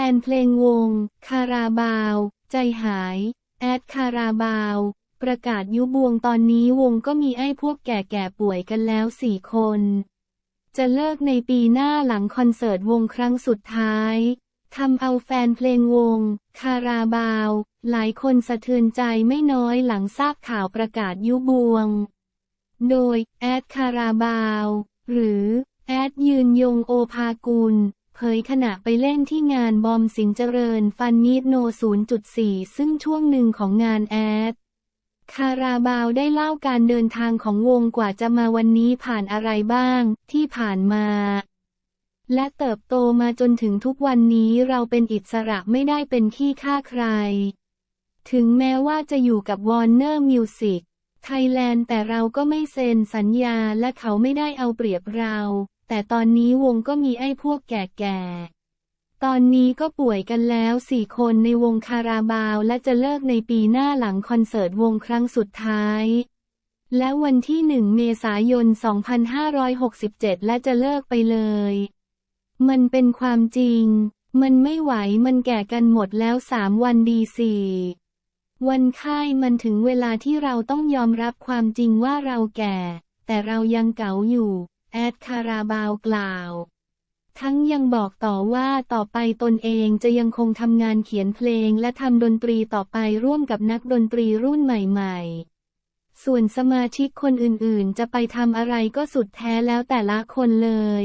แฟนเพลงวง คาราบาว ใจหาย แอดคาราบาว ประกาศยุบวงตอนนี้วงก็มีไอ้พวกแก่ๆป่วยกันแล้วสี่คน จะเลิกในปีหน้าหลังคอนเสิร์ตวงครั้งสุดท้ายทำเอาแฟนเพลงวง คาราบาว หลายคนสะเทือนใจไม่น้อยหลังทราบข่าวประกาศยุบวง โดย แอดคาราบาว หรือ แอดยืนยงโอภากุล เผยขณะไปเล่นที่งานบอมสิงเจริญฟันนีดโน 0.4 ซึ่งช่วงหนึ่งของงานแอด คาราบาวได้เล่าการเดินทางของวงกว่าจะมาวันนี้ผ่านอะไรบ้างที่ผ่านมา และเติบโตมาจนถึงทุกวันนี้เราเป็นอิสระไม่ได้เป็นขี้ข้าใคร ถึงแม้ว่าจะอยู่กับ Warner Music ไทยแลนด์แต่เราก็ไม่เซ็นสัญญาและเขาไม่ได้เอาเปรียบเรา แต่ตอนนี้วงก็มีไอ้พวกแก่ๆ ตอนนี้ก็ป่วยกันแล้วสี่คนในวงคาราบาวและจะเลิกในปีหน้าหลังคอนเสิร์ตวงครั้งสุดท้าย และวันที่หนึ่งเมษายน 2567 และจะเลิกไปเลย มันเป็นความจริง มันไม่ไหวมันแก่กันหมดแล้วสามวันดีสี่วันค่ายมันถึงเวลาที่เราต้องยอมรับความจริงว่าเราแก่ แต่เรายังเก๋าอยู่ แอดคาราบาวกล่าว ทั้งยังบอกต่อว่าต่อไปตนเองจะยังคงทำงานเขียนเพลงและทำดนตรีต่อไปร่วมกับนักดนตรีรุ่นใหม่ๆ ส่วนสมาชิกคนอื่นๆ จะไปทำอะไรก็สุดแท้แล้วแต่ละคนเลย